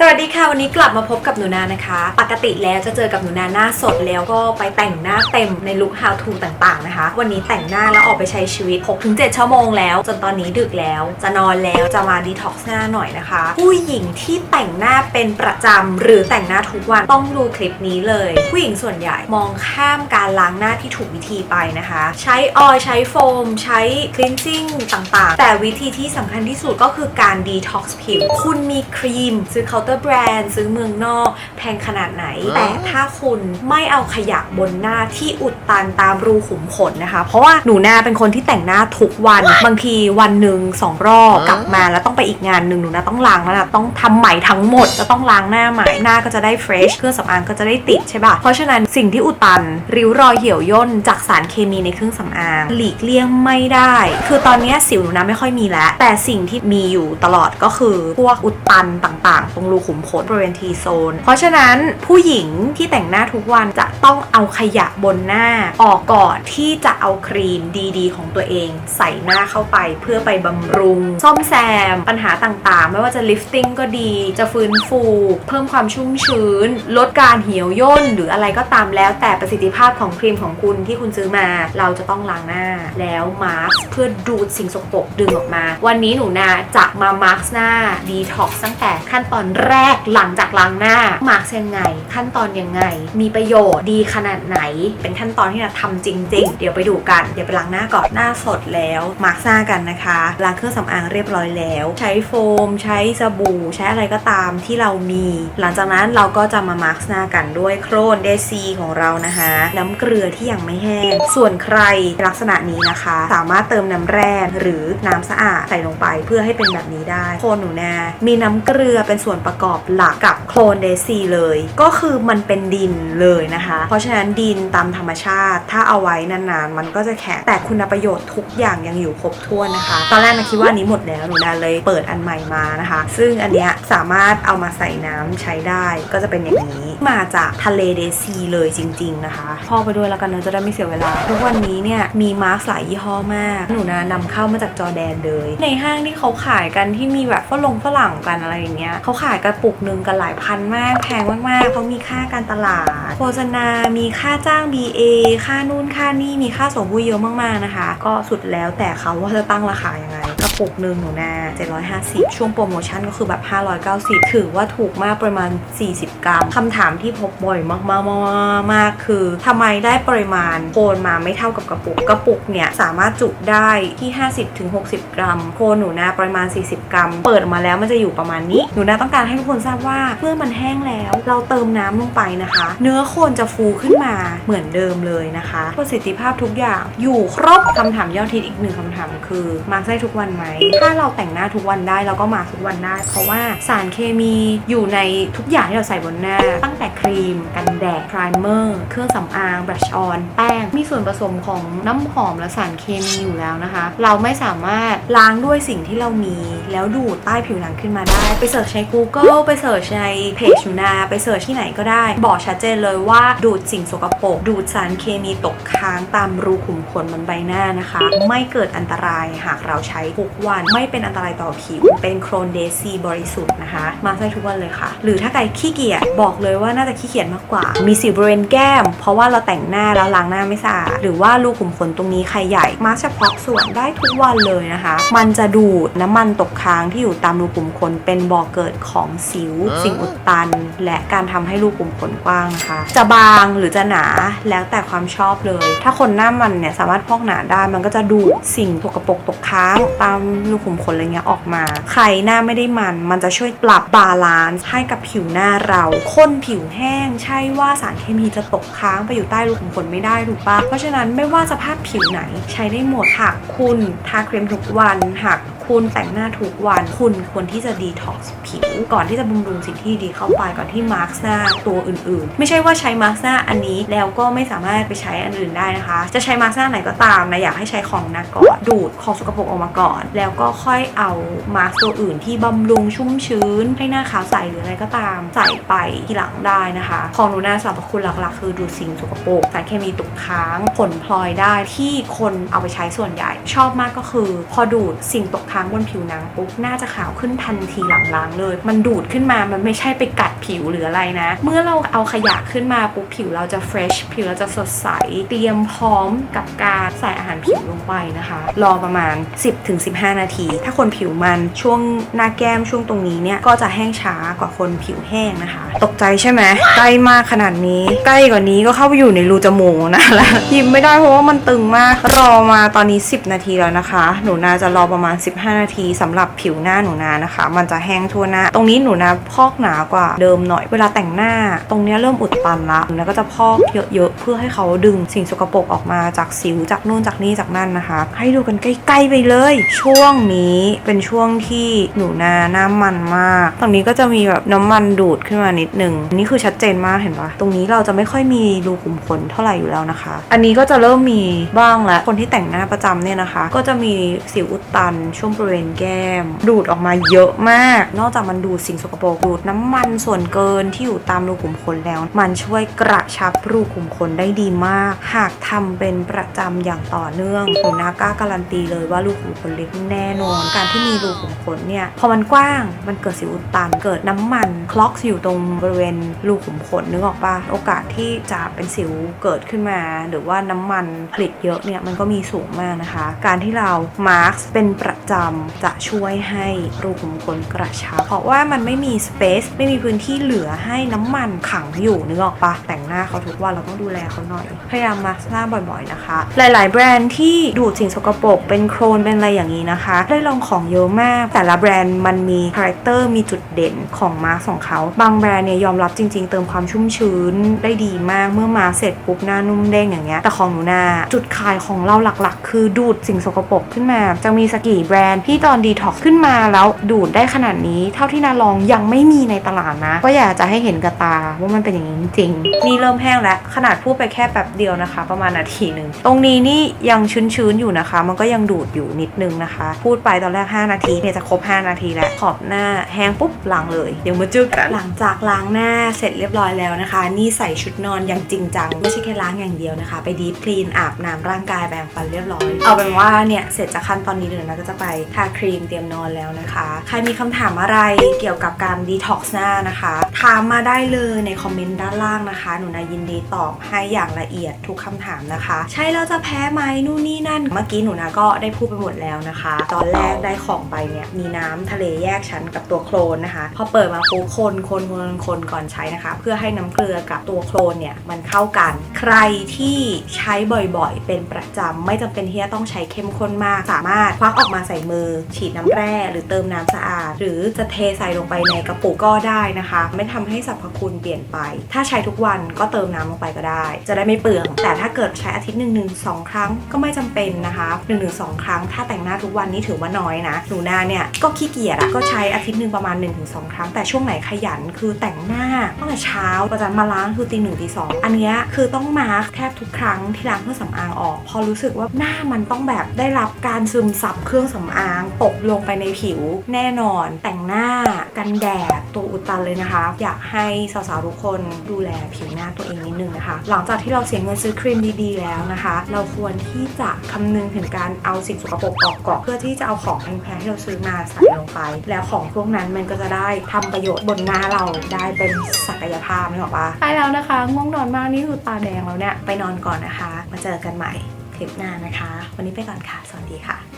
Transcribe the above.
สวัสดีค่ะ วันนี้กลับมาพบกับหนูนานะคะ ปกติแล้วจะเจอกับหนูนาหน้าสดแล้วก็ไปแต่งหน้าเต็มในลุค how to ต่างๆนะคะ วันนี้แต่งหน้าแล้วออกไปใช้ชีวิต 6-7 ชั่วโมงแล้ว จนตอนนี้ดึกแล้วจะนอนแล้วจะมาดีท็อกซ์หน้าหน่อยนะคะ ผู้หญิงที่แต่งหน้าเป็นประจำหรือแต่งหน้าทุกวันต้องดูคลิปนี้เลย ผู้หญิงส่วนใหญ่มองข้ามการล้างหน้าที่ถูกวิธีไปนะคะ ใช้ออยล์ใช้โฟม ใช้ cleansing ต่างๆ แต่วิธีที่สำคัญที่สุดก็คือการ detox ผิวคุณมีครีมซื้อเคาตอร์แบรนด์ซื้อเมืองนอกแพงขนาดไหน แต่ถ้าคุณไม่เอาขยะบนหน้าที่อุดตันตามรูขุมขนนะคะ เพราะว่าหนูนาเป็นคนที่แต่งหน้าทุกวัน บางทีวันหนึ่งสองรอบกลับมาแล้วต้องไปอีกงานหนึ่งหนูนาต้องล้างแล้วนะต้องทำใหม่ทั้งหมดจะต้องล้างหน้าใหม่หน้าก็จะได้เฟรชเครื่องสำอางก็จะได้ติดใช่ปะเพราะฉะนั้นสิ่งที่อุดตัน ริ้วรอยเหี่ยวย่นจากสารเคมีในเครื่องสำอาง หลีกเลี่ยงไม่ได้ คือตอนเนี้ยสิวหนูนาไม่ค่อยมีแล้ว แต่สิ่งที่มีอยู่ตลอดก็คือพวกอุดตันต่างๆ ตรงรูขุมขนบริเวณทีโซน เพราะฉะนั้นผู้หญิงที่แต่งหน้าทุกวันจะต้องเอาขยะบนหน้าออกก่อนที่จะเอาครีมดีๆ ของตัวเอง ใส่หน้าเข้าไปเพื่อไปบำรุง ซ่อมแซม ปัญหาต่างๆ ไม่ว่าจะลิฟติ้งก็ดี จะฟื้นฟู เพิ่มความชุ่มชื้น ลดการเหี่ยวย่น หรืออะไรก็ตามแล้วแต่ประสิทธิภาพของครีมของคุณที่คุณซื้อมา เราจะต้องล้างหน้า แล้วมาร์คเพื่อดูดสิ่งสกปรกดึงออกมา วันนี้หนูนาจะมามาร์คหน้าดีท็อกซ์ตั้งแต่ขั้นตอนแรกหลังจากล้างหน้ามาร์คยังไง ขั้นตอนยังไง มีประโยชน์ดีขนาดไหน เป็นขั้นตอนที่เราทำจริง ๆ เดี๋ยวไปดูกัน เดี๋ยวไปล้างหน้าก่อนหน้าสดแล้วมาร์คหน้ากันนะคะล้างเครื่องสำอางเรียบร้อยแล้ว ใช้โฟม ใช้สบู่ ใช้อะไรก็ตามที่เรามี หลังจากนั้นเราก็จะมามาร์คหน้ากันด้วยโครนเดซีของเรานะคะ น้ำเกลือที่ยังไม่แห้งส่วนใครลักษณะนี้นะคะ สามารถเติมน้ำแร่หรือน้ำสะอาดใส่ลงไปเพื่อให้เป็นแบบนี้ได้โคนหนูนา มีน้ำเกลือเป็นส่วนประกอบหลักกับโคลนเดซีเลย ก็คือมันเป็นดินเลยนะคะ เพราะฉะนั้นดินตามธรรมชาติ ถ้าเอาไว้นานๆ มันก็จะแข็งแต่คุณประโยชน์ทุกอย่างยังอยู่ครบถ้วนนะคะ ตอนแรกนะคิดว่านี้หมดแล้วหนูนาเลยเปิดอันใหม่มานะคะ ซึ่งอันเนี้ยสามารถเอามาใส่น้ำใช้ได้ก็จะเป็นอย่างนี้มาจากทะเลเดซีเลยจริง ๆนะคะพ่อไปด้วยแล้วกันเนอะจะได้ไม่เสียเวลาทุกวันนี้เนี่ยมีมาร์คหลายยี่ห้อมาก หนูนานำเข้ามาจากจอแดนเลย ในห้างที่เขาขายกันที่มีแบบฝรั่งฝรั่งกันอะไรอย่างเงี้ยเขาขายกระปุกหนึ่งกันหลายพันมากแพงมากๆเขามีค่าการตลาด โฆษณา มีค่าจ้าง BA ค่านู่นค่านี่มีค่าส่งผู้เยอะมากๆนะคะ ก็สุดแล้วแต่เขาว่าจะตั้งราคายังไง กระปุกหนึ่งหนูนา750 ช่วงโปรโมชั่นก็คือแบบ 590 ถือว่าถูกมากประมาณ 40 กรัมคำถามที่พบบ่อยมากๆมากคือทำไมได้ปริมาณโคนมาไม่เท่ากับกระปุก กระปุกเนี่ย สามารถจุได้ที่ 50-60 กรัม โคนหนูนาประมาณ 40 กรัม เปิดมาแล้วมันจะอยู่ประมาณนี้ หนูนาต้องการให้ทุกคนทราบว่าเมื่อมันแห้งแล้ว เราเติมน้ำลงไปนะคะ เนื้อโคนจะฟูขึ้นมาเหมือนเดิมเลยนะคะ ประสิทธิภาพทุกอย่างอยู่ครบคำถามยอดฮิตอีกหนึ่งคำถามคือมาร์คได้ทุกวันไหม ถ้าเราแต่งหน้าทุกวันได้เราก็มาทุกวันได้ เพราะว่าสารเคมีอยู่ในทุกอย่างที่เราใส่บนหน้า ตั้งแต่ครีม กันแดด พรเมอร์ เครื่องสำอางบรัชออน แป้ง มีส่วนผสมของน้ำหอมและสารเคมีอยู่แล้วนะคะ เราไม่สามารถล้างด้วยสิ่งที่เรามี แล้วดูดใต้ผิวหนังขึ้นมาได้ ไปเสิร์ชใน Google ไปเสิร์ชในเพจยูนาไปเสิร์ชที่ไหนก็ได้ บอกชัดเจนเลยว่าดูดสิ่งสกปรกดูดสารเคมีตกค้างตามรูขุมขนบนใบหน้านะคะ ไม่เกิดอันตรายหากเราใช้ทุกวัน ไม่เป็นอันตรายต่อผิว เป็นโครนเดซีบริสุทธิ์นะคะ มาใช้ทุกวันเลยค่ะ หรือถ้าใครขี้เกียจบอกเลยว่าน่าจะขี้เกียจมากกว่า มีสิวบริเวณแก้ม เพราะว่าเราแต่งหน้าแล้วล้างหน้าไม่สะอาด หรือว่ารูขุมขนตรงนี้ใครใหญ่ มาเฉพาะส่วนได้ทุกวันเลยนะคะ มันจะดูดน้ำมันตกค้างที่อยู่ตามรูขุมขนเป็นบ่อเกิดของสิว สิ่งอุดตัน และการทำให้รูขุมขนกว้างนะคะ จะบางหรือจะหนาแล้วแต่ความชอบเลย ถ้าคนหน้ามันเนี่ยสามารถพอกหนาได้มันก็จะดูดสิ่งตกกระปรกตกค้างตามรูขุมขนอะไรเงี้ยออกมา ใครหน้าไม่ได้มัน มันจะช่วยปรับบาลานซ์ให้กับผิวหน้าเราข้นผิวแห้ง ใช่ว่าสารเคมีจะตกค้างไปอยู่ใต้รูขุมขนไม่ได้ถูกปะเพราะฉะนั้นไม่ว่าสภาพผิวไหนใช้ได้หมดหากคุณทาครีมทุกวันหาก คุณแต่งหน้าทุกวัน คุณควรที่จะดีท็อกซ์ผิว ก่อนที่จะบำรุงสิ่งที่ดีเข้าไปก่อนที่มาร์คหน้าตัวอื่นๆ ไม่ใช่ว่าใช้มาร์คหน้าอันนี้แล้วก็ไม่สามารถไปใช้อันอื่นได้นะคะ จะใช้มาร์คหน้าไหนก็ตามนะอยากให้ใช้ของหนาก่อนดูดของสกปรกออกมาก่อน แล้วก็ค่อยเอามาร์คตัวอื่นที่บำรุงชุ่มชื้น ให้หน้าขาวใสหรืออะไรก็ตาม ใส่ไปทีหลังได้นะคะ ของหนูนาสรรพคุณหลักๆ คือดูดสิ่งสกปรกสารเคมีตกค้างผลพลอยได้ที่คนเอาไปใช้ส่วนใหญ่ ชอบมากก็คือ พอดูดสิ่งตกค้างค้างบนผิวหนังปุ๊บหน้าจะขาวขึ้นทันทีหลังล้างเลย มันดูดขึ้นมามันไม่ใช่ไปกัดผิวหรืออะไรนะ เมื่อเราเอาขยะขึ้นมาปุ๊บผิวเราจะเฟรชผิวเราจะสดใส เตรียมพร้อมกับการใส่อาหารผิวลงไปนะคะ รอประมาณ 10-15 นาที ถ้าคนผิวมันช่วงหน้าแก้มช่วงตรงนี้เนี่ยก็จะแห้งช้ากว่าคนผิวแห้งนะคะ ตกใจใช่ไหมใกล้มากขนาดนี้ ใกล้กว่านี้ก็เข้าไปอยู่ในรูจมูกนะแล้วยิ้มไม่ได้เพราะว่ามันตึงมาก รอมาตอนนี้ 10 นาทีแล้วนะคะ หนูนาจะรอประมาณ 15นาทีสำหรับผิวหน้าหนูนานะคะ มันจะแห้งทั่วหน้า ตรงนี้หนูนาพอกหนากว่าเดิมหน่อยเวลาแต่งหน้า ตรงนี้เริ่มอุดตันละหนูนาก็จะพอกเยอะๆเพื่อให้เขาดึงสิ่งสกปรกออกมาจากสิวจากนู่นจากนี่จากนั่นนะคะ ให้ดูกันใกล้ๆไปเลย ช่วงนี้เป็นช่วงที่หนูนาหน้ามันมาก ตรงนี้ก็จะมีแบบน้ำมันดูดขึ้นมานิดนึงนนี่คือชัดเจนมากเห็นปะตรงนี้เราจะไม่ค่อยมีรูขุมขนเท่าไหร่อยู่แล้วนะคะ อันนี้ก็จะเริ่มมีบ้างแล้วคนที่แต่งหน้าประจำเนี่ยนะคะ ก็จะมีสิวอุดตันช่วงบริเวณแก้ม ดูดออกมาเยอะมาก นอกจากมันดูดสิ่งสกปรกดูดน้ำมันส่วนเกินที่อยู่ตามรูขุมขนแล้ว มันช่วยกระชับรูขุมขนได้ดีมาก หากทำเป็นประจำอย่างต่อเนื่องหนูนาก้าการันตีเลยว่ารูขุมขนเล็กแน่นอน การที่มีรูขุมขนเนี่ยพอมันกว้างมันเกิดสิวอุดตัน เกิดน้ำมันคล็อกอยู่ตรงบริเวณรูขุมขนนึกออกปะโอกาสที่จะเป็นสิวเกิดขึ้นมา หรือว่าน้ำมันผลิตเยอะเนี่ยมันก็มีสูงมากนะคะ การที่เรามาร์กเป็นประจำจะช่วยให้รูขุมขนกระชับเพราะว่ามันไม่มีสเปซไม่มีพื้นที่เหลือให้น้ำมันขังอยู่นึกออกปะแต่งหน้าเขาทุกวันเราต้องดูแลเขาหน่อย พยายามมาร์หน้าบ่อยๆนะคะ หลาย ๆ แบรนด์ที่ดูดสิ่งสกปรกเป็นโครนเป็นอะไรอย่างนี้นะคะ ได้ลองของเยอะมาก แต่ละแบรนด์มันมีคาแรคเตอร์มีจุดเด่นของมาร์กของเขาบางแบรนด์เนี่ยยอมรับจริง ๆ เติมความชุ่มชื้นได้ดีมากเมื่อมาเสร็จปุ๊บหน้านุ่มเด้งอย่างเงี้ยแต่ของหนูนาจุดขายของเราหลักๆ คือดูดสิ่งสกปรกขึ้นมาจะมีสกกี่แบรนด์ที่ตอนดีท็อกขึ้นมาแล้วดูดได้ขนาดนี้ เท่าที่นาลองยังไม่มีในตลาดนะ ก็อยากจะให้เห็นกับตาว่ามันเป็นอย่างนี้จริงนี่เริ่มแห้งแล้วขนาดพูดไปแค่แป๊บเดียวนะคะ ประมาณนาทีหนึ่งตรงนี้นี่ยังชื้นๆอยู่นะคะ มันก็ยังดูดอยู่นิดนึงนะคะ พูดไปตอนแรก 5 นาทีเนี่ยจะครบ 5 นาทีแล้วขอบหน้าแห้งปุ๊บล้างเลยเดี๋ยวมาจุกกันหลังจากล้างหน้าเสร็จเรียบร้อยแล้วนะคะ นี่ใส่ชุดนอนอย่างจริงจังไม่ใช่แค่ล้างอย่างเดียวนะคะ ไปดีฟคลีนอาบน้ำร่างกายแปรงฟันเรียบร้อย เอาเป็นว่าเนี่ยเสร็จจากขั้นตอนนี้เดี๋ยวนะก็จะไปทาครีมเตรียมนอนแล้วนะคะ ใครมีคำถามอะไรเกี่ยวกับการดีท็อกซ์หน้านะคะ ถามมาได้เลยในคอมเมนต์ด้านล่างนะคะ หนูนายินดีตอบให้อย่างละเอียดทุกคำถามนะคะ ใช่แล้วจะแพ้ไหมนู่นนี่นั่น เมื่อกี้หนูนาก็ได้พูดไปหมดแล้วนะคะ ตอนแรกได้ของไปเนี่ยมีน้ำทะเลแยกชั้นกับตัวโคลนนะคะพอเปิดมาปุ๊บคนคนคนคนก่อนใช้นะคะ เพื่อให้น้ำเกลือกับตัวโคลนเนี่ยมันเข้ากัน ใครที่ใช้บ่อยๆ เป็นประจำไม่จำเป็นที่จะต้องใช้เข้มข้นมาก สามารถควักออกมาใส่มือ ฉีดน้ำแร่ หรือเติมน้ำสะอาด หรือจะเทใส่ลงไปในกระปุกก็ได้นะคะ ไม่ทำให้สรรพคุณเปลี่ยนไป ถ้าใช้ทุกวันก็เติมน้ำลงไปก็ได้ จะได้ไม่เปลือง แต่ถ้าเกิดใช้อาทิตย์หนึ่งหนึ่งสองครั้งก็ไม่จำเป็นนะคะหนึ่งหนึ่งสองครั้ง ถ้าแต่งหน้าทุกวันนี่ถือว่าน้อยนะหนูนาเนี่ยก็ขี้เกียจอะก็ใช้อาทิตย์หนึ่งประมาณ1นถึงสครั้ง แต่ช่วงไหนขยันคือแต่งหน้าตั้งแต่เช้าประจันมาล้างคือตีหนึ่งตีสองอันนี้คือต้องมาร์คแทบทุกครั้งที่ล้างเครื่องสำอางออก พอรู้สึกว่าหน้ามันต้องแบบได้รับการซึมซับเครื่องสำอางตกลงไปในผิวแน่นอน แต่งหน้ากันแดดตัวอุดตันเลยนะคะ อยากให้สาวๆทุกคนดูแลผิวหน้าตัวเองนิดนึงนะคะ หลังจากที่เราเสียเงินซื้อครีมดีๆแล้วนะคะ เราควรที่จะคำนึงถึงการเอาสิ่งสกปรกออกก่อนเพื่อที่จะเอาของแพงๆที่เราซื้อมาใส่ลงไป แล้วของพวกนั้นมันก็จะได้ทำประโยชน์บนหน้าเราได้เป็นศักยภาพไม่หรอกปะใช่แล้วนะคะ ง่วงนอนมากนี่คือตาแดงแล้วเนี่ย ไปนอนก่อนนะคะ มาเจอกันใหม่คลิปหน้านะคะ วันนี้ไปก่อนค่ะ สวัสดีค่ะ